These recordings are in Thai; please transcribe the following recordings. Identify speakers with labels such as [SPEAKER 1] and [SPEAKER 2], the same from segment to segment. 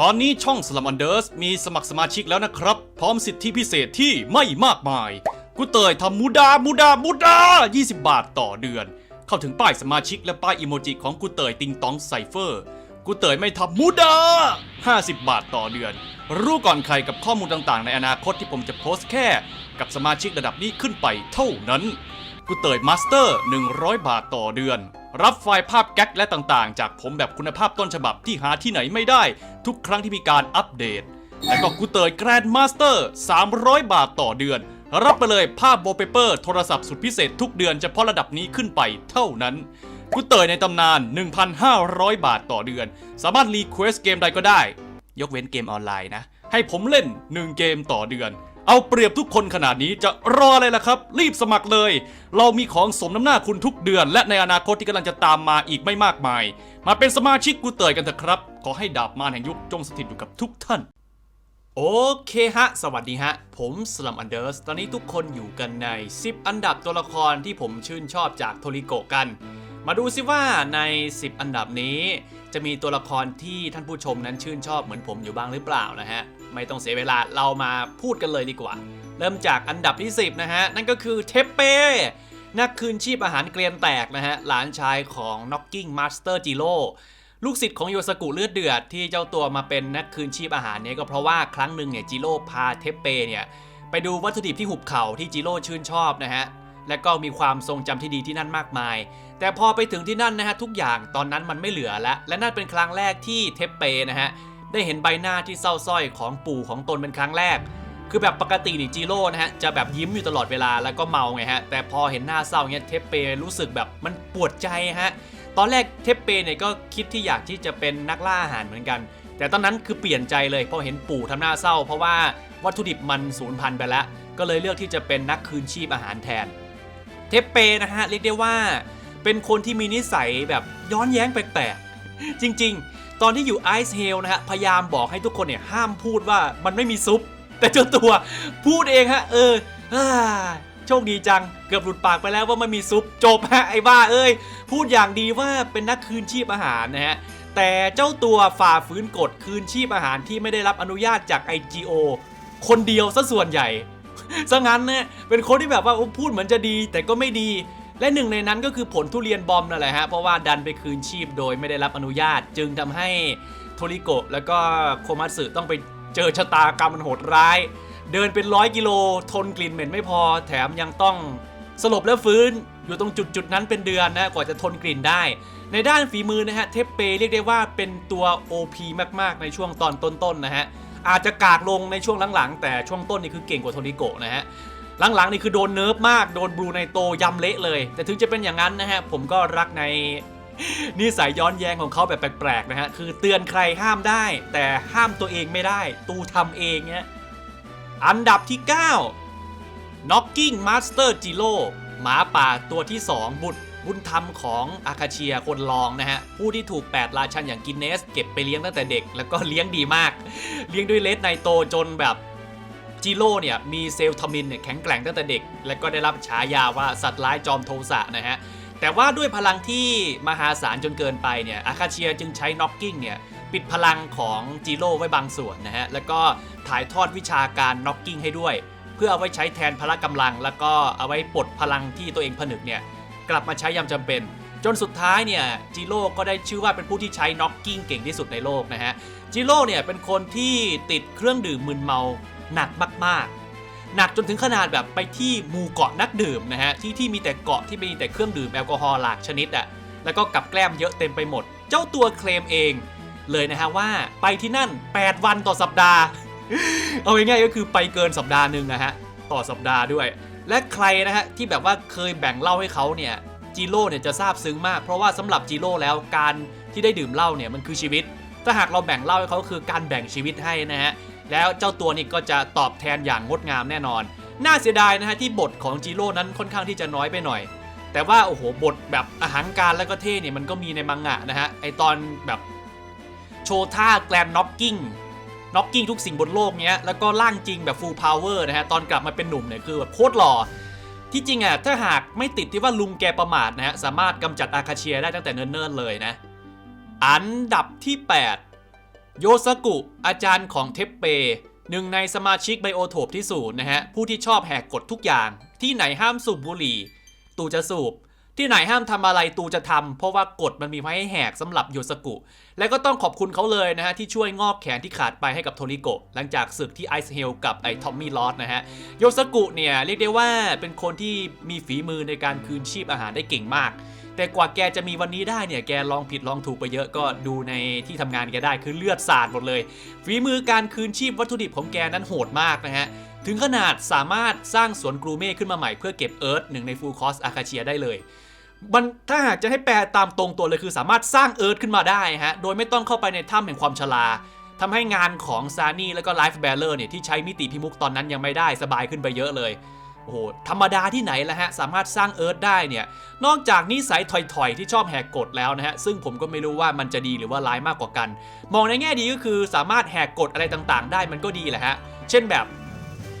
[SPEAKER 1] ตอนนี้ช่องสลัมอันเดอร์สมีสมัครสมาชิกแล้วนะครับ พร้อมสิทธิพิเศษที่ไม่มากมาย กูเตยทำมูดา มูดา มูดา 20 บาทต่อเดือน เข้าถึงป้ายสมาชิกและป้ายอิโมจิของกูเตยติงตองไซเฟอร์ กูเตยไม่ทำมูดา 50 บาทต่อเดือน รู้ก่อนใครกับข้อมูลต่างๆ ในอนาคตที่ผมจะโพสต์แค่ กับสมาชิกระดับนี้ขึ้นไปเท่านั้น กูเตยมาสเตอร์ 100 บาทต่อเดือน รับไฟล์ภาพแก๊กและต่างๆ จากผมแบบคุณภาพต้นฉบับที่หาที่ไหนไม่ได้ ทุกครั้งที่มีการอัปเดต และก็กูเตยแกรนด์มาสเตอร์300 บาทต่อเดือน รับไปเลยภาพโบเปเปอร์โทรศัพท์สุดพิเศษทุกเดือนเฉพาะระดับนี้ขึ้นไปเท่านั้นกูเตยในตำนาน 1,500 บาทต่อเดือน สามารถรีเควสเกมใดก็ได้ ยกเว้นเกมออนไลน์นะ ให้ผมเล่น 1 เกมต่อเดือน เอาเปรียบทุกคนขนาดนี้จะรออะไรล่ะครับ รีบสมัครเลย เรามีของสมน้ำหน้าคุณทุกเดือน และในอนาคตที่กำลังจะตามมาอีกไม่มากมาย มาเป็นสมาชิกกูเตยกันเถอะครับ ขอให้ดาบมารแห่งยุคจงสถิตอยู่กับทุกท่าน โอเคฮะ สวัสดีฮะ ผมสลัมอันเดอร์สตอนนี้ทุกคนอยู่กันใน 10 อันดับตัวละครที่ผมชื่นชอบจากโทริโกะกัน มาดูซิว่าใน 10 อันดับนี้ จะมีตัวละครที่ท่านผู้ชมนั้นชื่นชอบเหมือนผมอยู่บ้างหรือเปล่านะฮะ ไม่ต้องเสียเวลาเรามาพูดกันเลยดีกว่า เริ่มจากอันดับที่ 10 นะฮะ นั่นก็คือเทปเป้นักคืนชีพอาหารเกรียนแตกนะฮะ หลานชายของ Knocking Master Jiro ลูกศิษย์ของโยสกุเลือดเดือดที่เจ้าตัวมาเป็นนักคืนชีพอาหารเนี่ยก็เพราะว่าครั้งหนึ่งเนี่ยจิโร่พาเทปเปเนี่ยไปดูวัตถุดิบที่หุบเขาที่จิโร่ชื่นชอบนะฮะและก็มีความทรงจำที่ดีที่นั่นมากมาย แต่พอไปถึงที่นั่นนะฮะทุกอย่างตอนนั้นมันไม่เหลือแล้วและนั่นเป็นครั้งแรกที่เทปเปนะฮะ ได้เห็นใบหน้าที่เศร้าส้อยของปู่ของตนเป็นครั้งแรก คือแบบปกตินี่จิโร่นะฮะจะแบบยิ้มอยู่ตลอดเวลาแล้วก็เมาไงฮะแต่พอเห็นหน้าเศร้าเงี้ยเทปเปรู้สึกแบบมันปวดใจฮะตอนแรกเทปเปเนี่ยก็คิดที่อยากที่จะเป็นนักล่าอาหารเหมือนกัน แต่ตอนนั้นคือเปลี่ยนใจเลยพอเห็นปู่ทำหน้าเศร้า เพราะว่าวัตถุดิบมันสูญพันธุ์ไปแล้ว ก็เลยเลือกที่จะเป็นนักคืนชีพอาหารแทน เทปเปนะฮะเรียกได้ว่า เป็นคนที่มีนิสัยแบบย้อนแย้งแปลกๆจริง ๆ ตอนที่อยู่ไอซ์เฮลนะฮะพยายามบอกให้ทุกคนเนี่ยห้ามพูดว่ามันไม่มีซุป แต่เจ้าตัวพูดเองฮะเออโชคดีจังเกือบหลุดปากไปแล้วว่ามันมีซุปจบฮะไอ้บ้าเอ้ยพูดอย่างดีว่าเป็นนักคืนชีพอาหารนะฮะแต่เจ้าตัวฝ่าฝืนกฎคืนชีพอาหารที่ไม่ได้รับอนุญาตจาก IGO คนเดียวซะส่วนใหญ่ซะงั้นเนี่ยเป็นคนที่แบบว่าพูดเหมือนจะดีแต่ก็ไม่ดี และหนึ่งในนั้นก็คือผลทุเรียนบอมนั่นแหละฮะเพราะว่าดันไปคืนชีพโดยไม่ได้รับอนุญาต จึงทำให้โทริโกะแล้วก็โคมัตสึต้องไปเจอชะตากรรมมันโหดร้าย เดินเป็นร้อยกิโลทนกลิ่นเหม็นไม่พอ แถมยังต้องสลบและฟื้นอยู่ตรงจุดจุดนั้นเป็นเดือนนะกว่าจะทนกลิ่นได้ ในด้านฝีมือนะฮะเทปเปเรียกได้ว่าเป็นตัว OP มากๆ ในช่วงตอนต้นๆนะฮะอาจจะกากลงในช่วงหลังๆ แต่ช่วงต้นนี่คือเก่งกว่าโทริโกะนะฮะ หลังๆนี่คือโดนเนิร์ฟมากโดนบรูไนโตยำเละเลย แต่ถึงจะเป็นอย่างนั้นนะฮะผมก็รักในนิสัยย้อนแย้งของเขาแบบแปลกๆนะฮะคือเตือนใครห้ามได้ แต่ห้ามตัวเองไม่ได้ ตูทำเองเนี่ยอันดับที่ 9 Knocking Master Jiro หมาป่าตัวที่ 2 บุตรบุญธรรมของอาคาเชียคนรองนะฮะ ผู้ที่ถูก 8 ราชันอย่างกินเนส เก็บไปเลี้ยงตั้งแต่เด็ก แล้วก็เลี้ยงดีมาก เลี้ยงด้วยเลสไนโตจนแบบ จิโร่เนี่ยมีเซลล์ทามินเนี่ยแข็งแกร่งตั้งแต่เด็ก และก็ได้รับฉายาว่าสัตว์ร้ายจอมโทสะนะฮะแต่ว่าด้วยพลังที่มหาศาลจนเกินไปเนี่ยอาคาเชียจึงใช้น็อกกิ้งเนี่ยปิดพลังของจิโร่ไว้บางส่วนนะฮะแล้วก็ถ่ายทอดวิชาการน็อกกิ้งให้ด้วย เพื่อเอาไว้ใช้แทนพละกำลัง แล้วก็เอาไว้ปลดพลังที่ตัวเองผนึกเนี่ยกลับมาใช้ยามจำเป็น จนสุดท้ายเนี่ยจิโร่ก็ได้ชื่อว่าเป็นผู้ที่ใช้น็อกกิ้งเก่งที่สุดในโลกนะฮะจิโร่เนี่ยเป็นคนที่ติดเครื่องดื่มมึนเมา หนักมากๆ หนักจนถึงขนาดแบบไปที่หมู่เกาะนักดื่มนะฮะที่ที่มีแต่เกาะที่มีแต่เครื่องดื่มแอลกอฮอล์หลากชนิดอะ่ะแล้วก็กับแกล้มเยอะเต็มไปหมด เจ้าตัวเคลมเอง เลยนะฮะว่าไปที่นั่น 8 วันต่อสัปดาห์ เอาง่ายๆก็คือไปเกินสัปดาห์หนึ่งนะฮะต่อสัปดาห์ด้วย และใครนะฮะที่แบบว่าเคยแบ่งเล้าให้เขาเนี่ยจิโร่เนี่ยจะซาบซึ้งมาก เพราะว่าสำหรับจิโร่แล้วการที่ได้ดื่มเหล้าเนี่ยมันคือชีวิต ถ้าหากเราแบ่งเหล้าให้เขาก็คือการแบ่งชีวิตให้นะฮะ แล้วเจ้าตัวนี่ก็จะตอบแทนอย่างงดงามแน่นอน น่าเสียดายนะฮะที่บทของจิโร่นั้นค่อนข้างที่จะน้อยไปหน่อย แต่ว่าโอ้โหบทแบบอาหารการแล้วก็เท่เนี่ยมันก็มีในมังงะนะฮะไอตอนแบบโชว์ท่าแกลมน็อกกิ้งน็อกกิ้งทุกสิ่งบนโลกเนี้ยแล้วก็ร่างจริงแบบฟูลพาวเวอร์นะฮะตอนกลับมาเป็นหนุ่มเนี่ยคือแบบโคตรหล่อที่จริงอะถ้าหากไม่ติดที่ว่าลุงแกประมาทนะฮะสามารถกำจัดอาคาเชียได้ตั้งแต่เนิ่นๆเลยนะ อันดับที่ 8 โยสกุ อาจารย์ของเทปเป หนึ่งในสมาชิกไบโอโทปที่ศูนนะฮะ ผู้ที่ชอบแหกกฎทุกอย่าง ที่ไหนห้ามสูบบุหรี่ ตูจะสูบ ที่ไหนห้ามทำอะไรตูจะทำเพราะว่ากฎมันมีไว้ให้แหกสำหรับโยสกุ และก็ต้องขอบคุณเขาเลยนะฮะ ที่ช่วยงอบแขนที่ขาดไปให้กับโทริโกะหลังจากศึกที่ไอซ์เฮลกับไอทอมมี่ลอสนะฮะ โยสกุเนี่ยเรียกได้ว่าเป็นคนที่มีฝีมือในการคืนชีพอาหารได้เก่งมาก แต่กว่าแกจะมีวันนี้ได้เนี่ยแกลองผิดลองถูกไปเยอะก็ดูในที่ทำงานแกได้คือเลือดสาดหมดเลยฝีมือการคืนชีพวัตถุดิบของแกนั้นโหดมากนะฮะถึงขนาดสามารถสร้างสวนกรูเม่ขึ้นมาใหม่เพื่อเก็บเอิร์ธหนึ่งในฟูลคอสอาคาเชียได้เลยมันถ้าหากจะให้แปลตามตรงตัวเลยคือสามารถสร้างเอิร์ธขึ้นมาได้ฮะ โดยไม่ต้องเข้าไปในถ้ำแห่งความชราทำให้งานของซานี่แล้วก็ไลฟ์แบลเลอร์เนี่ยที่ใช้มิติพิมุกตอนนั้นยังไม่ได้สบายขึ้นไปเยอะเลย โอ้โหธรรมดาที่ไหนละฮะ สามารถสร้างเอิร์ธได้เนี่ย นอกจากนิสัยถอยๆ ที่ชอบแหกกฎแล้วนะฮะ ซึ่งผมก็ไม่รู้ว่ามันจะดีหรือว่าร้ายมากกว่ากัน มองในแง่ดีก็คือสามารถแหกกฎอะไรต่างๆ ได้มันก็ดีแหละฮะ เช่นแบบ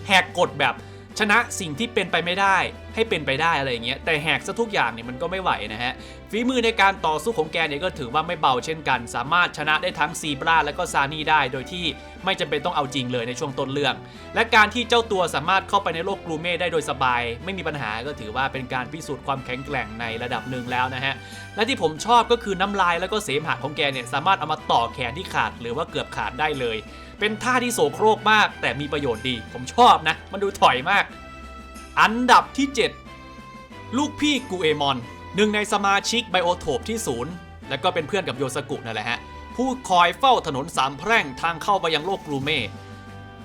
[SPEAKER 1] แหกกฎแบบ ชนะสิ่งที่เป็นไปไม่ได้ให้เป็นไปได้อะไรอย่างเงี้ยแต่แหกซะทุกอย่างเนี่ยมันก็ไม่ไหวนะฮะฝีมือในการต่อสู้ของแกเนี่ยก็ถือว่าไม่เบาเช่นกัน สามารถชนะได้ทั้งซีบราและก็ซานี่ได้ โดยที่ไม่จำเป็นต้องเอาจริงเลยในช่วงต้นเรื่อง และการที่เจ้าตัวสามารถเข้าไปในโลกกรูเม่ได้โดยสบาย ไม่มีปัญหาก็ถือว่าเป็นการพิสูจน์ความแข็งแกร่งในระดับหนึ่งแล้วนะฮะและที่ผมชอบก็คือน้ำลายแล้วก็เสมหะของแกเนี่ยสามารถเอามาต่อแขนที่ขาดหรือว่าเกือบขาดได้เลย เป็นท่าที่โสโครกมาก แต่มีประโยชน์ดี ผมชอบนะ มันดูถอยมาก อันดับที่ 7 ลูกพี่กูเอมอน หนึ่งในสมาชิกไบโอโทปที่ศูนย์และก็เป็นเพื่อนกับโยสกุนั่นแหละฮะ ผู้คอยเฝ้าถนนสามแพร่งทางเข้าไปยังโลกกรูเม่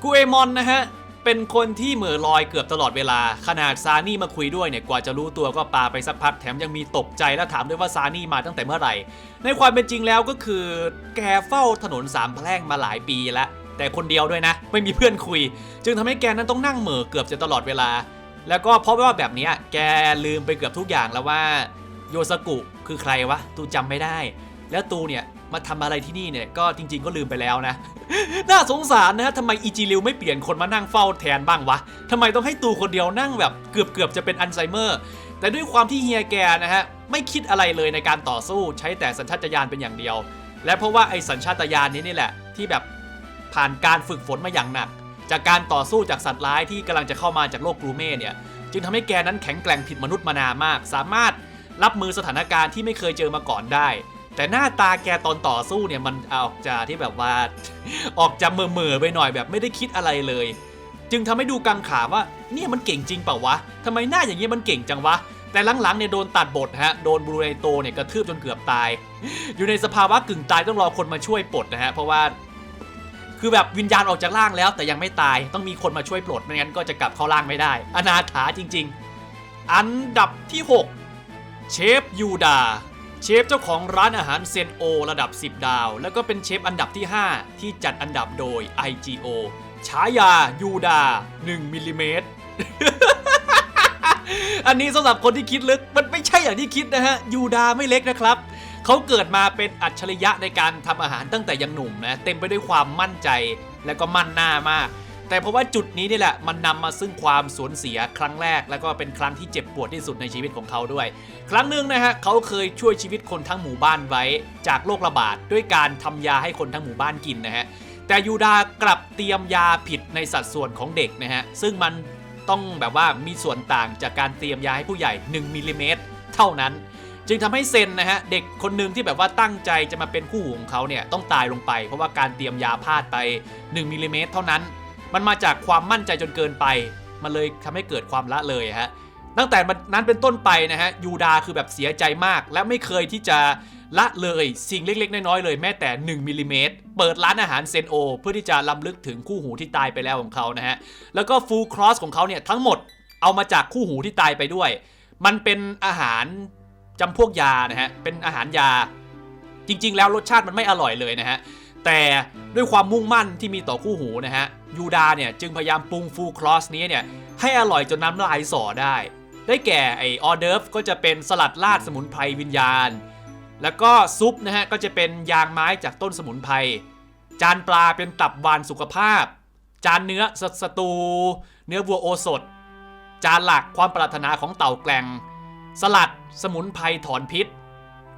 [SPEAKER 1] กูเอมอนนะฮะ เป็นคนที่เหม่อลอยเกือบตลอดเวลา ขนาดซานี่มาคุยด้วยเนี่ย กว่าจะรู้ตัวก็ปาไปสักพักแถมยังมีตกใจและถามด้วยว่าซานี่มาตั้งแต่เมื่อไหร่ ในความเป็นจริงแล้วก็คือ แกเฝ้าถนนสามแพร่งมาหลายปีแล้ว แต่คนเดียวด้วยนะ ไม่มีเพื่อนคุย จึงทำให้แกนั้นต้องนั่งเหม่อเกือบจะตลอดเวลา แล้วก็เพราะว่าแบบนี้แกลืมไปเกือบทุกอย่างแล้วว่าโยสกุคือใครวะตูจำไม่ได้ แล้วตูเนี่ยมาทำอะไรที่นี่เนี่ยก็จริง ๆ ก็ลืมไปแล้วนะ น่าสงสารนะทำไมอีจิริวไม่เปลี่ยนคนมานั่งเฝ้าแทนบ้างวะทำไมต้องให้ตูคนเดียวนั่งแบบเกือบเกือบจะเป็นอัลไซเมอร์ แต่ด้วยความที่เฮียแกนะฮะไม่คิดอะไรเลยในการต่อสู้ใช้แต่สัญชาตญาณเป็นอย่างเดียว และเพราะว่าไอ้สัญชาตญาณนี้นี่แหละ ที่แบบ ผ่านการฝึกฝนมาอย่างหนัก จากการต่อสู้จากสัตว์ร้ายที่กำลังจะเข้ามาจากโลกกรูเม่เนี่ยจึงทำให้แกนั้นแข็งแกร่งผิดมนุษย์มานามาก สามารถรับมือสถานการณ์ที่ไม่เคยเจอมาก่อนได้ แต่หน้าตาแกตอนต่อสู้เนี่ยมันออกจะที่แบบว่า ออกจะเมื่อๆไปหน่อยแบบไม่ได้คิดอะไรเลย จึงทำให้ดูกังขาว่าเนี่ยมันเก่งจริงเปล่าวะทำไมหน้าอย่างเงี้ยมันเก่งจังวะแต่หลังๆเนี่ยโดนตัดบทฮะ โดนบรูไนโตเนี่ยกระทืบจนเกือบตาย อยู่ในสภาวะกึ่งตายต้องรอคนมาช่วยปลดนะฮะ เพราะว่า คือแบบวิญญาณออกจากร่างแล้วแต่ยังไม่ตายต้องมีคนมาช่วยปลดไม่งั้นก็จะกลับเข้าร่างไม่ได้ อนาถาจริง ๆ อันดับที่ 6 เชฟยูดา เชฟเจ้าของร้านอาหารเซนโอระดับ 10 ดาว แล้วก็เป็นเชฟอันดับที่ 5 ที่จัดอันดับโดย IGO ฉายายูดา 1มิลลิเมตรอันนี้สำหรับคนที่คิดลึกมันไม่ใช่อย่างที่คิดนะฮะยูดาไม่เล็กนะครับ เขาเกิดมาเป็นอัจฉริยะในการทำอาหารตั้งแต่ยังหนุ่มนะเต็มไปด้วยความมั่นใจและก็มั่นหน้ามาก แต่เพราะว่าจุดนี้นี่แหละมันนำมาซึ่งความสูญเสียครั้งแรก แล้วก็เป็นครั้งที่เจ็บปวดที่สุดในชีวิตของเขาด้วย ครั้งหนึ่งนะฮะเขาเคยช่วยชีวิตคนทั้งหมู่บ้านไว้ จากโรคระบาดด้วยการทำยาให้คนทั้งหมู่บ้านกินนะฮะแต่ยูดากลับเตรียมยาผิดในสัดส่วนของเด็กนะฮะซึ่งมันต้องแบบว่ามีส่วนต่างจากการเตรียมยาให้ผู้ใหญ่ 1มิลลิเมตรเท่านั้น จึงทำให้เซนนะฮะเด็กคนหนึ่งที่แบบว่าตั้งใจจะมาเป็นคู่หูของเขาเนี่ยต้องตายลงไป เพราะว่าการเตรียมยาพลาดไป1มิลลิเมตรเท่านั้น มันมาจากความมั่นใจจนเกินไป มันเลยทำให้เกิดความละเลยฮะตั้งแต่นั้นเป็นต้นไปนะฮะยูดาคือแบบเสียใจมาก และไม่เคยที่จะละเลยสิ่งเล็กๆ น้อยๆเลยแม้แต่ 1มิลลิเมตรเปิดร้านอาหารเซนโอ เพื่อที่จะล้ำลึกถึงคู่หูที่ตายไปแล้วของเขานะฮะแล้วก็ฟูลครอสของเขาเนี่ยทั้งหมดเอามาจากคู่หูที่ตายไปด้วย มันเป็นอาหาร จำพวกยานะฮะ เป็นอาหารยา จริง ๆ แล้วรสชาติมันไม่อร่อยเลยนะฮะ แต่ด้วยความมุ่งมั่นที่มีต่อคู่หูนะฮะ ยูดาเนี่ยจึงพยายามปรุงฟูครอสนี้เนี่ยให้อร่อยจนน้ำลายสอได้ ได้แก่ไอออเดิร์ฟก็จะเป็นสลัดราดสมุนไพรวิญญาณ แล้วก็ซุปนะฮะก็จะเป็นยางไม้จากต้นสมุนไพร จานปลาเป็นตับวานสุขภาพ จานเนื้อสสตู เนื้อวัวโอสดจานหลักความปรารถนาของเต่าแกลง สลัด สมุนไพรถอนพิษ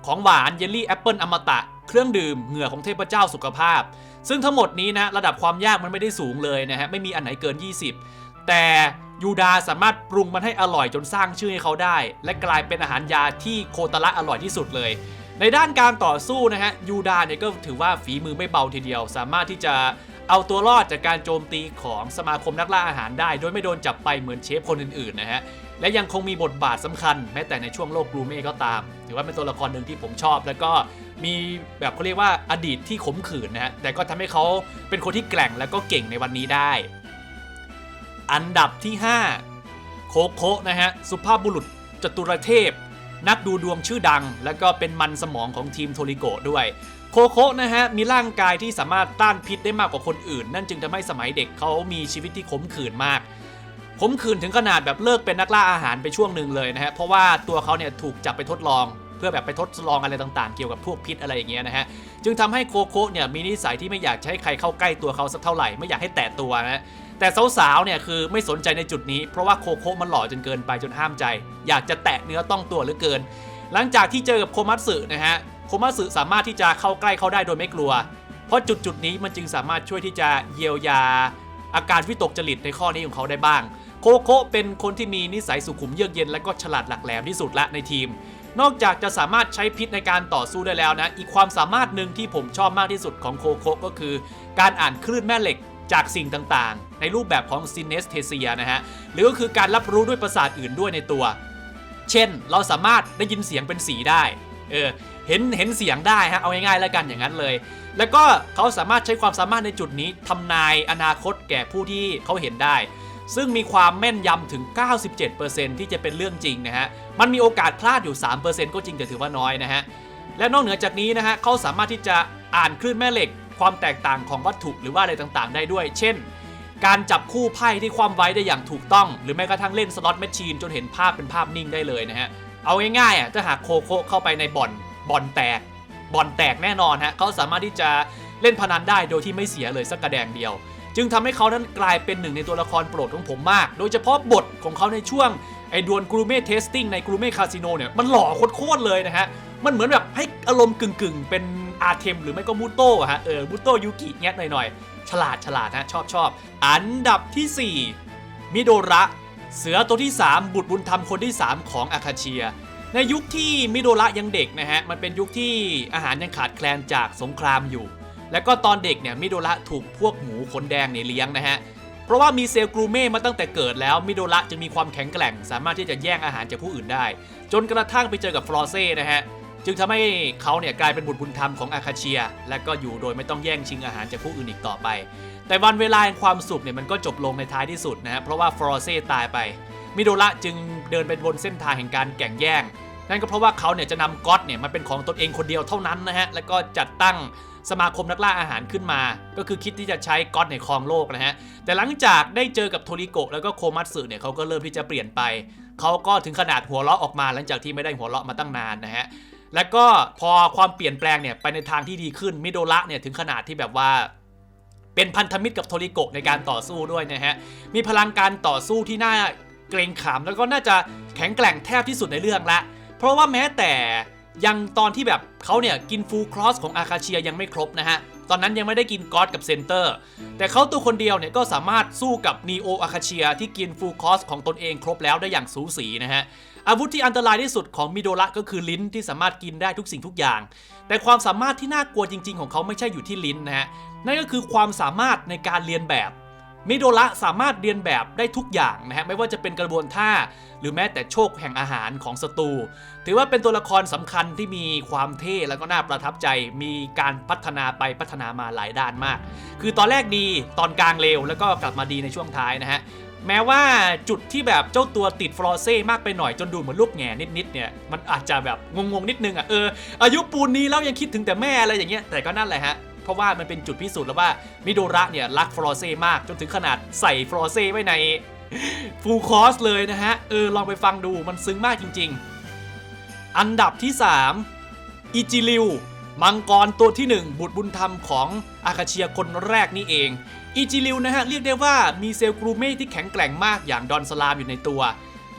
[SPEAKER 1] ของหวานเยลลี่แอปเปิลอมตะ เครื่องดื่มเหงื่อของเทพเจ้าสุขภาพ
[SPEAKER 2] ซึ่งทั้งหมดนี้นะระดับความยากมันไม่ได้สูงเลยนะฮะไม่มีอันไหนเกิน 20 แต่ยูดาสามารถปรุงมันให้อร่อยจนสร้างชื่อให้เขาได้ และกลายเป็นอาหารยาที่โคตระอร่อยที่สุดเลย ในด้านการต่อสู้นะฮะยูดาเนี่ยก็ถือว่าฝีมือไม่เบาทีเดียว สามารถที่จะ เอาตัวรอดจากการโจมตีของสมาคมนักล่าอาหารได้ โดยไม่โดนจับไปเหมือนเชฟคนอื่นๆนะฮะและยังคงมีบทบาทสำคัญ แม้แต่ในช่วงโลกกรูเม่ก็ตาม ถือว่าเป็นตัวละครหนึ่งที่ผมชอบ แล้วก็มีแบบเขาเรียกว่าอดีตที่ขมขื่นนะฮะแต่ก็ทำให้เขาเป็นคนที่แกร่งแล้วก็เก่งในวันนี้ได้ อันดับที่ 5 โคโคะนะฮะสุภาพบุรุษจตุรเทพ นักดูดวงชื่อดัง และก็เป็นมันสมองของทีมโทริโกด้วย โคโคะนะฮะ มีร่างกายที่สามารถต้านพิษได้มากกว่าคนอื่น นั่นจึงทำให้สมัยเด็กเขามีชีวิตที่ขมขื่นมากขมขื่นถึงขนาดแบบเลิกเป็นนักล่าอาหารไปช่วงหนึ่งเลยนะฮะ เพราะว่าตัวเขาเนี่ยถูกจับไปทดลองเพื่อแบบไปทดลองอะไรต่างๆ เกี่ยวกับพวกพิษอะไรอย่างเงี้ยนะฮะ จึงทำให้โคโคะเนี่ยมีนิสัยที่ไม่อยากจะให้ใครเข้าใกล้ตัวเขาสักเท่าไหร่ไม่อยากให้แตะตัวนะแต่สาวๆเนี่ยคือไม่สนใจในจุดนี้ เพราะว่าโคโค่มันหล่อจนเกินไปจนห้ามใจ อยากจะแตะเนื้อต้องตัวเหลือเกิน หลังจากที่เจอกับโคมัตสึนะฮะ คมัตสึสามารถที่จะเข้าใกล้เขาได้โดยไม่กลัว เพราะจุดจุดนี้มันจึงสามารถช่วยที่จะเยียวยา อาการวิตกจริตในข้อนี้ของเขาได้บ้าง โคโค่เป็นคนที่มีนิสัยสุขุมเยือกเย็นและก็ฉลาดหลักแหลมที่สุดละในทีม นอกจากจะสามารถใช้พิษในการต่อสู้ได้แล้วนะ อีกความสามารถหนึ่งที่ผมชอบมากที่สุดของโคโค่ก็คือ การอ่านคลื่นแม่เหล็กจากสิ่งต่างๆ ในรูปแบบของซินเนสเทเซียนะฮะ หรือก็คือการรับรู้ด้วยประสาทอื่นด้วยในตัว เช่น เราสามารถได้ยินเสียงเป็นสีได้ เออ เห็นเห็นเสียงได้ฮะเอาง่ายๆแล้วกันอย่างนั้นเลย แล้วก็เขาสามารถใช้ความสามารถในจุดนี้ทำนายอนาคตแก่ผู้ที่เขาเห็นได้ ซึ่งมีความแม่นยำถึง 97%ที่จะเป็นเรื่องจริงนะฮะมันมีโอกาสพลาดอยู่ 3%ก็จริงแต่ถือว่าน้อยนะฮะและนอกเหนือจากนี้นะฮะเขาสามารถที่จะอ่านคลื่นแม่เหล็ก ความแตกต่างของวัตถุหรือว่าอะไรต่างๆ ได้ด้วย เช่น การจับคู่ไพ่ที่ความไว้ได้อย่างถูกต้อง หรือแม้กระทั่งเล่นสล็อตแมชชีนจนเห็นภาพเป็นภาพนิ่งได้เลยนะฮะเอาง่ายๆอะถ้าหากโคโค่เข้าไปในบ่อน บอนแตกบอนแตกแน่นอนฮะเขาสามารถที่จะเล่นพนันได้โดยที่ไม่เสียเลยสักกระแดงเดียว จึงทำให้เขานั้นกลายเป็นหนึ่งในตัวละครโปรดของผมมาก โดยเฉพาะบทของเขาในช่วงไอ้ดวลกรูเม่เทสติ้งในกรูเม่คาสิโนเนี่ยมันหล่อโคตรเลยนะฮะ มันเหมือนแบบให้อารมณ์กึ่งๆ เป็นอาเทมหรือไม่ก็มูโต้อะฮะเออมูโต้ยูกิเงี้ยหน่อยๆ ฉลาดฉลาดฮะชอบชอบอันดับที่ 4 มิโดระ เสือตัวที่ 3 บุตรบุญธรรมคนที่ 3 ของอาคาเชีย ในยุคที่มิโดระยังเด็กนะฮะ มันเป็นยุคที่อาหารยังขาดแคลนจากสงครามอยู่ แล้วก็ตอนเด็กเนี่ยมิโดระถูกพวกหมูขนแดงเนี่ยเลี้ยงนะฮะ เพราะว่ามีเซลล์กรูเม่มาตั้งแต่เกิดแล้วมิโดระจึงมีความแข็งแกร่ง สามารถที่จะแย่งอาหารจากผู้อื่นได้ จนกระทั่งไปเจอกับฟรอเซ่นะฮะ จึงทำให้เขาเนี่ยกลายเป็นบุตรบุญธรรมของอาคาเชีย และก็อยู่โดยไม่ต้องแย่งชิงอาหารจากผู้อื่นอีกต่อไป แต่วันเวลาแห่งความสุขเนี่ยมันก็จบลงในท้ายที่สุดนะฮะ เพราะว่าฟรอเซ่ตายไป มิโดระจึงเดินไปบนเส้นทางแห่งการแข่งแย่ง นั่นก็เพราะว่าเขาเนี่ยจะนำก๊อตเนี่ยมาเป็นของตนเองคนเดียวเท่านั้นนะฮะ แล้วก็จัดตั้งสมาคมนักล่าอาหารขึ้นมา ก็คือคิดที่จะใช้ก๊อตในครองโลกนะฮะ แต่หลังจากได้เจอกับโทริโกะแล้วก็โคมัตสึเนี่ยเขาก็เริ่มที่จะเปลี่ยนไป เขาก็ถึงขนาดหัวเราะออกมาหลังจากที่ไม่ได้หัวเราะมาตั้งนานนะฮะ แล้วก็พอความเปลี่ยนแปลงเนี่ยไปในทางที่ดีขึ้นมิโดระเนี่ยถึงขนาดที่แบบว่าเป็นพันธมิตรกับโทริโกะในการต่อสู้ด้วยนะฮะ มีพลังการต่อสู้ที่น่า เกรงขามแล้วก็น่าจะแข็งแกร่งแทบที่สุดในเรื่องละ เพราะว่าแม้แต่ยังตอนที่แบบเขาเนี่ยกินฟูลครอสของอาคาเชียยังไม่ครบนะฮะ ตอนนั้นยังไม่ได้กินกอดกับเซนเตอร์ แต่เขาตัวคนเดียวเนี่ยก็สามารถสู้กับนีโออาคาเชียที่กินฟูลครอสของตนเองครบแล้วได้อย่างสูสีนะฮะ อาวุธที่อันตรายที่สุดของมิโดระก็คือลิ้นที่สามารถกินได้ทุกสิ่งทุกอย่าง แต่ความสามารถที่น่ากลัวจริง ๆ ของเขาไม่ใช่อยู่ที่ลิ้นนะฮะ นั่นก็คือความสามารถในการเรียนแบบ มิโดระสามารถเรียนแบบได้ทุกอย่างนะฮะไม่ว่าจะเป็นกระบวนท่า หรือแม้แต่โชคแห่งอาหารของศัตรูถือว่าเป็นตัวละครสำคัญที่มีความเท่แล้วก็น่าประทับใจ มีการพัฒนาไปพัฒนามาหลายด้านมาก คือตอนแรกดีตอนกลางเลวแล้วก็กลับมาดีในช่วงท้ายนะฮะแม้ว่าจุดที่แบบเจ้าตัวติดฟลอเซ่มากไปหน่อยจนดูเหมือนลูกแง่นิดๆเนี่ยมันอาจจะแบบงงๆนิดนึงอะเอออายุปูนนี้แล้วยังคิดถึงแต่แม่อะไรอย่างเงี้ยแต่ก็นั่นแหละฮะ เพราะว่ามันเป็นจุดพิสูจน์แล้วว่ามิโดระเนี่ยรักฟลอเซ่มากจนถึงขนาดใส่ฟลอเซ่ไว้ในฟูลคอร์สเลยนะฮะ เออ ลองไปฟังดูมันซึ้งมากจริง ๆ อันดับที่ 3 อิจิริว มังกรตัวที่ 1 บุตรบุญธรรมของอาคาเชียคนแรกนี่เองอิจิริวนะฮะ เรียกได้ว่ามีเซลล์กรูเม่ที่แข็งแกร่งมากอย่างดอนสลามอยู่ในตัว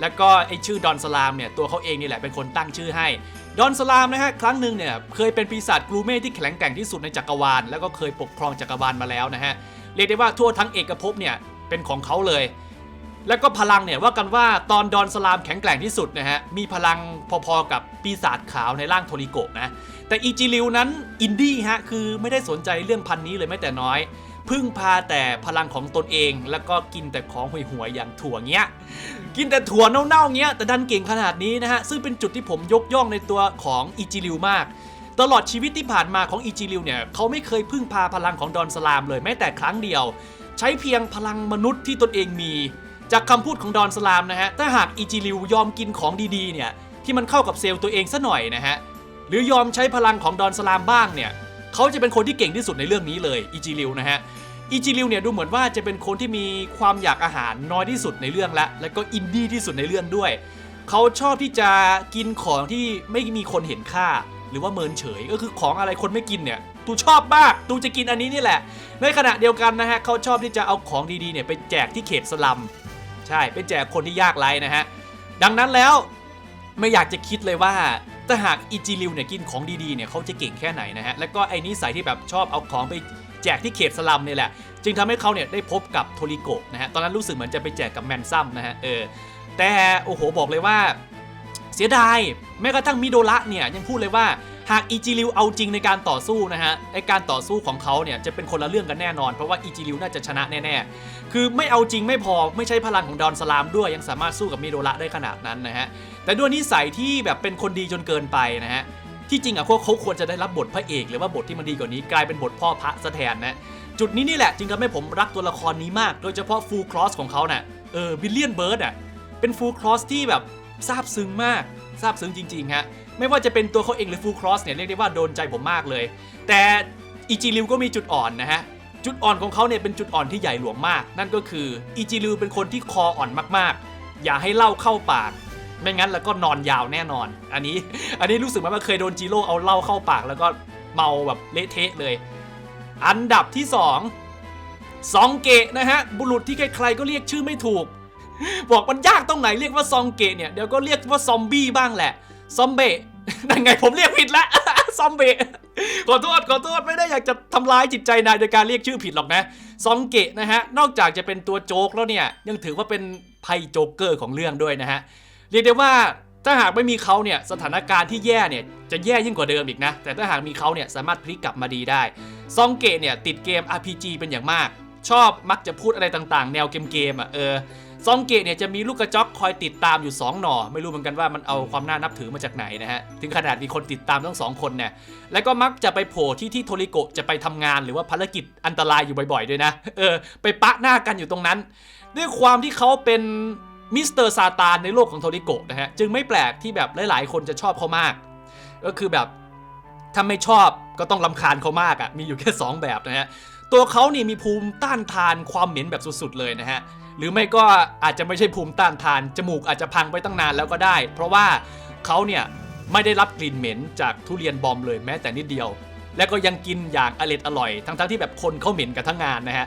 [SPEAKER 2] แล้วก็ไอชื่อดอนสลามเนี่ย ตัวเขาเองนี่แหละเป็นคนตั้งชื่อให้ ดอนสลามนะฮะครั้งหนึ่งเนี่ยเคยเป็นปีศาจกลูเม่ที่แข็งแกร่งที่สุดในจักรวาลแล้วก็เคยปกครองจักรวาลมาแล้วนะฮะเรียกได้ว่าทั่วทั้งเอกภพเนี่ยเป็นของเขาเลย แล้วก็พลังเนี่ยว่ากันว่าตอนดอนสลามแข็งแกร่งที่สุดนะฮะมีพลังพอๆกับปีศาจขาวในร่างโทริโกะนะแต่อีจิริวนั้นอินดี้ฮะคือไม่ได้สนใจเรื่องพันนี้เลยแม้แต่น้อย พึ่งพาแต่พลังของตนเอง แล้วก็กินแต่ของห่วยๆอย่างถั่วเงี้ย กินแต่ถั่วเน่าๆเงี้ย แต่ดันเก่งขนาดนี้นะฮะ ซึ่งเป็นจุดที่ผมยกย่องในตัวของอิจิริวมาก ตลอดชีวิตที่ผ่านมาของอิจิริวเนี่ยเขาไม่เคยพึ่งพาพลังของดอนสลามเลยแม้แต่ครั้งเดียว ใช้เพียงพลังมนุษย์ที่ตนเองมี จากคำพูดของดอนสลามนะฮะถ้าหากอิจิริวยอมกินของดีๆเนี่ยที่มันเข้ากับเซลล์ตัวเองซะหน่อยนะฮะหรือยอมใช้พลังของดอนสลามบ้างเนี่ย เขาจะเป็นคนที่เก่งที่สุดในเรื่องนี้เลยอิจิริวนะฮะอิจิริวเนี่ยดูเหมือนว่าจะเป็นคนที่มีความอยากอาหารน้อยที่สุดในเรื่องละแล้วก็อินดี้ที่สุดในเรื่องด้วย เขาชอบที่จะกินของที่ไม่มีคนเห็นค่า หรือว่าเมินเฉยก็คือของอะไรคนไม่กินเนี่ยตูชอบมากตูจะกินอันนี้นี่แหละ ในขณะเดียวกันนะฮะเขาชอบที่จะเอาของดีๆเนี่ยไปแจกที่เขตสลัม ใช่ไปแจกคนที่ยากไร้นะฮะดังนั้นแล้วไม่อยากจะคิดเลยว่า ถ้าหากอิจิริวเนี่ยกินของดีๆเนี่ยเขาจะเก่งแค่ไหนนะฮะ แล้วก็ไอ้นิสัยที่แบบชอบเอาของไปแจกที่เขตสลัมเนี่ยแหละ จึงทำให้เขาเนี่ยได้พบกับโทริโกะนะฮะ ตอนนั้นรู้สึกเหมือนจะไปแจกกับแมนซัมนะฮะ เออ แต่โอ้โหบอกเลยว่า เสียดาย แม้กระทั่งมิโดระเนี่ยยังพูดเลยว่า หากอิจิริวเอาจริงในการต่อสู้นะฮะไอการต่อสู้ของเขาเนี่ยจะเป็นคนละเรื่องกันแน่นอน เพราะว่าอิจิริวน่าจะชนะแน่ๆ คือไม่เอาจริงไม่พอไม่ใช่พลังของดอนสลามด้วยยังสามารถสู้กับมิโดระได้ขนาดนั้นนะฮะแต่ด้วยนิสัยที่แบบเป็นคนดีจนเกินไปนะฮะที่จริงอะเขาเขาควรจะได้รับบทพระเอกหรือว่าบทที่มันดีกว่านี้กลายเป็นบทพ่อพระแทนนะจุดนี้นี่แหละจึงทำให้ผมรักตัวละครนี้มากโดยเฉพาะฟูลครอสของเขาเน่ะเออบิลเลียนเบิร์ดอะเป็นฟูลครอสที่แบบซาบซึ้งมาก ซาบซึ้งจริงๆฮะไม่ว่าจะเป็นตัวเขาเองหรือฟูลครอสเนี่ยเรียกได้ว่าโดนใจผมมากเลย แต่อิจิริวก็มีจุดอ่อนนะฮะจุดอ่อนของเขาเนี่ยเป็นจุดอ่อนที่ใหญ่หลวงมาก นั่นก็คืออิจิริวเป็นคนที่คออ่อนมากๆ อย่าให้เหล่าเข้าปาก ไม่งั้นแล้วก็นอนยาวแน่นอน อันนี้อันนี้รู้สึกไหมว่าเคยโดนจิโร่เอาเหล้าเข้าปาก แล้วก็เมาแบบเละเทะเลย อันดับที่2ซองเกะนะฮะบุรุษที่ใครๆก็เรียกชื่อไม่ถูก บอกมันยากตรงไหนเรียกว่าซองเกะเนี่ยเดี๋ยวก็เรียกว่าซอมบี้บ้างแหละ ซอมเบะนั่นไงผมเรียกผิดล้วซอมเบะขอโทษขอโทษไม่ได้อยากจะทำร้ายจิตใจนายโดยการเรียกชื่อผิดหรอกนะซองเกะนะฮะนอกจากจะเป็นตัวโจ๊กแล้วเนี่ยยังถือว่าเป็นไพ่โจ๊กเกอร์ของเรื่องด้วยนะฮะเรียกได้ว่าถ้าหากไม่มีเขาเนี่ยสถานการณ์ที่แย่เนี่ยจะแย่ยิ่งกว่าเดิมอีกนะ แต่ถ้าหากมีเขาเนี่ยสามารถพลิกกลับมาดีได้ซองเกะเนี่ยติดเกม RPG เป็นอย่างมาก ชอบมักจะพูดอะไรต่างๆ แนวเกมๆอะเออ ซองเกะเนี่ยจะมีลูกกระจอกคอยติดตามอยู่ 2 หน่อ ไม่รู้เหมือนกันว่ามันเอาความน่านับถือมาจากไหนนะฮะ ถึงขนาดมีคนติดตามทั้งสองคนเนี่ยแล้วก็มักจะไปโผล่ที่ที่โทริโกะจะไปทำงานหรือว่าภารกิจอันตรายอยู่บ่อยๆด้วยนะ เออ ไปปะหน้ากันอยู่ตรงนั้น ด้วยความที่เขาเป็นมิสเตอร์ซาตานในโลกของโทริโกะนะฮะ จึงไม่แปลกที่แบบหลายๆ คนจะชอบเขามาก ก็คือแบบถ้าไม่ชอบก็ต้องลำคาญเขามากอะ่ะ มีอยู่แค่ 2 แบบนะฮะ ตัวเขานี่มีภูมิต้านทานความเหม็นแบบสุดๆเลยนะฮะ หรือไม่ก็อาจจะไม่ใช่ภูมิต้านทาน จมูกอาจจะพังไปตั้งนานแล้วก็ได้ เพราะว่าเขาเนี่ยไม่ได้รับกลิ่นเหม็นจากทุเรียนบอมเลยแม้แต่นิดเดียว และก็ยังกินอย่างอร็ดอร่อย ทั้งๆที่แบบคนเขาเหม็นกันทั้งงานนะฮะ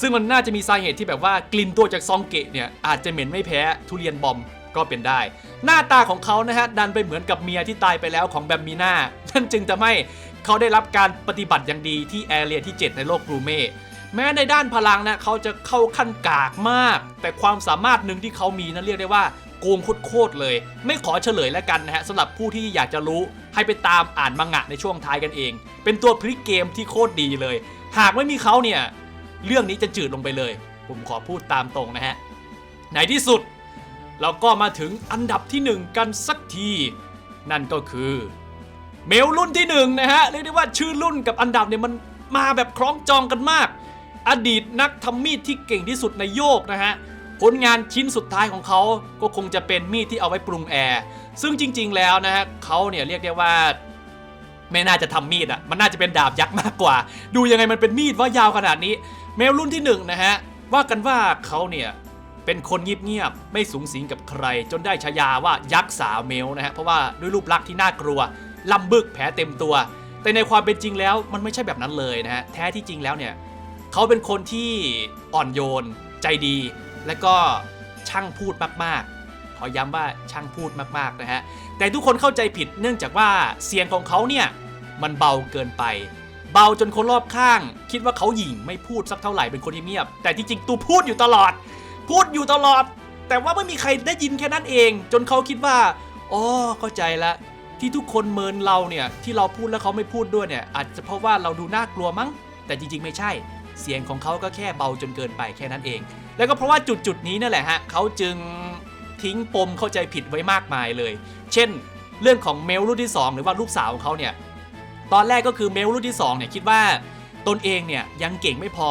[SPEAKER 2] ซึ่งมันน่าจะมีสาเหตุที่แบบว่ากลิ่นตัวจากซองเกะเนี่ยอาจจะเหม็นไม่แพ้ทุเรียนบอมก็เป็นได้ หน้าตาของเขานะฮะดันไปเหมือนกับเมียที่ตายไปแล้วของแบมมีนานั่นจึงทำให้เขาได้รับการปฏิบัติอย่างดีที่แอเรียที่ 7 ในโลกกรูเม่ แม้ในด้านพลังนะเขาจะเข้าขั้นกากมาก แต่ความสามารถหนึ่งที่เขามีนั้นเรียกได้ว่าโกงโคตรเลย ไม่ขอเฉลยแล้วกันนะฮะสำหรับผู้ที่อยากจะรู้ให้ไปตามอ่านมังงะในช่วงท้ายกันเอง เป็นตัวพลิกเกมที่โคตรดีเลย หากไม่มีเขาเนี่ยเรื่องนี้จะจืดลงไปเลย ผมขอพูดตามตรงนะฮะในที่สุด เราก็มาถึงอันดับที่หนึ่งกันสักที นั่นก็คือ เมลรุ่นที่หนึ่งนะฮะเรียกได้ว่าชื่อรุ่นกับอันดับเนี่ยมันมาแบบคล้องจองกันมาก อดีตนักทำมีดที่เก่งที่สุดในโยกนะฮะ ผลงานชิ้นสุดท้ายของเขาก็คงจะเป็นมีดที่เอาไว้ปรุงแอร์ ซึ่งจริง ๆ แล้วนะฮะเขาเนี่ยเรียกได้ว่า ไม่น่าจะทำมีดอะ มันน่าจะเป็นดาบยักษ์มากกว่า ดูยังไงมันเป็นมีดว่ายาวขนาดนี้ เมลรุ่นที่หนึ่งนะฮะ ว่ากันว่าเขาเนี่ยเป็นคนเงียบๆ ไม่สูงสิงกับใคร จนได้ฉายาว่ายักษ์สาวเมลนะฮะ เพราะว่าด้วยรูปลักษณ์ที่น่ากลัวลำบึกแผลเต็มตัว แต่ในความเป็นจริงแล้วมันไม่ใช่แบบนั้นเลยนะฮะ แท้ที่จริงแล้วเนี่ย เขาเป็นคนที่อ่อนโยน ใจดี และก็ช่างพูดมากๆ ขอย้ำว่าช่างพูดมากๆนะฮะ แต่ทุกคนเข้าใจผิดเนื่องจากว่าเสียงของเขาเนี่ยมันเบาเกินไป เบาจนคนรอบข้าง คิดว่าเขาหยิ่งไม่พูดสักเท่าไหร่เป็นคนเงียบแต่ที่จริงตูพูดอยู่ตลอด พูดอยู่ตลอด แต่ว่าไม่มีใครได้ยินแค่นั้นเอง จนเขาคิดว่าอ๋อเข้าใจละที่ทุกคนเมินเราเนี่ยที่เราพูดแล้วเขาไม่พูดด้วยเนี่ยอาจจะเพราะว่าเราดูน่ากลัวมั้ง แต่จริงๆไม่ใช่ เสียงของเขาก็แค่เบาจนเกินไปแค่นั้นเอง แล้วก็เพราะว่าจุดจุดๆนี้นั่นแหละฮะเขาจึงทิ้งปมเข้าใจผิดไว้มากมายเลย เช่น เรื่องของเมลรุ่นที่ 2 หรือว่าลูกสาวของเขาเนี่ยตอนแรกก็คือเมลรุ่นที่2เนี่ยคิดว่าตนเองเนี่ยยังเก่งไม่พอ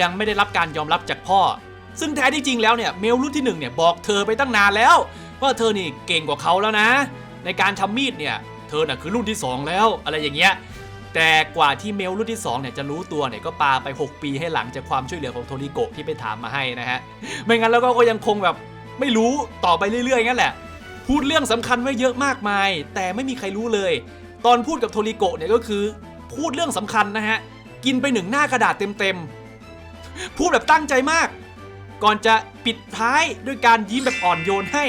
[SPEAKER 2] ยังไม่ได้รับการยอมรับจากพ่อ ซึ่งแท้ที่จริงแล้วเนี่ยเมลรุ่นที่1เนี่ยบอกเธอไปตั้งนานแล้วว่าเธอนี่เก่งกว่าเขาแล้วนะ ในการทำมีดเนี่ยเธอน่ะคือรุ่นที่ 2 แล้วอะไรอย่างเงี้ย แต่กว่าที่เมลรุ่นที่2เนี่ยจะรู้ตัวเนี่ยก็ปาไป 6 ปีให้หลังจากความช่วยเหลือของโทริโกะที่ไปถามมาให้นะฮะ ไม่งั้นแล้วก็ยังคงแบบไม่รู้ต่อไปเรื่อยๆงั้นแหละ พูดเรื่องสำคัญไว้เยอะมากมาย แต่ไม่มีใครรู้เลย ตอนพูดกับโทริโกะเนี่ยก็คือ พูดเรื่องสำคัญนะฮะ กินไปหนึ่งหน้ากระดาษเต็มๆ พูดแบบตั้งใจมาก ก่อนจะปิดท้ายด้วยการยิ้มแบบอ่อนโยนให้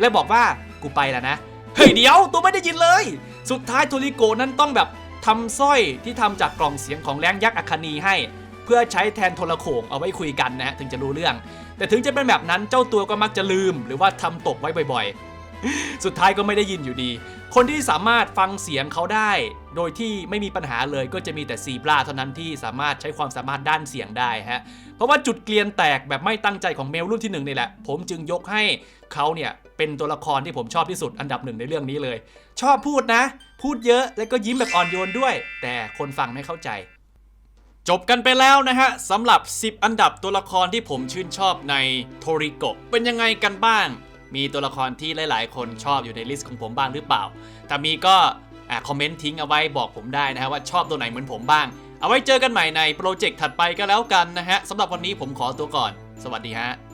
[SPEAKER 2] และบอกว่ากูไปแล้วนะ เฮ้ยเดี๋ยวตัวไม่ได้ยินเลย สุดท้ายโทริโกะนั้นต้องแบบ ทำสร้อยที่ทำจากกล่องเสียงของแรงยักษ์อัคคนีให้ เพื่อใช้แทนโทรโขงเอาไว้คุยกันนะฮะถึงจะรู้เรื่อง แต่ถึงจะเป็นแบบนั้นเจ้าตัวก็มักจะลืม หรือว่าทำตกไว้บ่อยๆ สุดท้ายก็ไม่ได้ยินอยู่ดี คนที่สามารถฟังเสียงเขาได้ โดยที่ไม่มีปัญหาเลยก็จะมีแต่ซีบราเท่านั้นที่สามารถใช้ความสามารถด้านเสียงได้ฮะเพราะว่าจุดเกลียนแตกแบบไม่ตั้งใจของเมลรุ่นที่หนึ่งนี่แหละ ผมจึงยกให้เขาเนี่ย เป็นตัวละครที่ผมชอบที่สุดอันดับหนึ่งในเรื่องนี้เลย ชอบพูดนะ พูดเยอะแล้วก็ยิ้มแบบอ่อนโยนด้วย แต่คนฟังไม่เข้าใจ
[SPEAKER 1] จบกันไปแล้วนะฮะสำหรับ 10 อันดับตัวละครที่ผมชื่นชอบในโทริโกะเป็นยังไงกันบ้าง มีตัวละครที่หลาย ๆ คนชอบอยู่ในลิสต์ของผมบ้างหรือเปล่าถ้ามีก็คอมเมนต์ทิ้งเอาไว้บอกผมได้นะฮะว่าชอบตัวไหนเหมือนผมบ้าง เอาไว้เจอกันใหม่ในโปรเจกต์ถัดไปก็แล้วกันนะฮะสำหรับวันนี้ผมขอตัวก่อน สวัสดีฮะ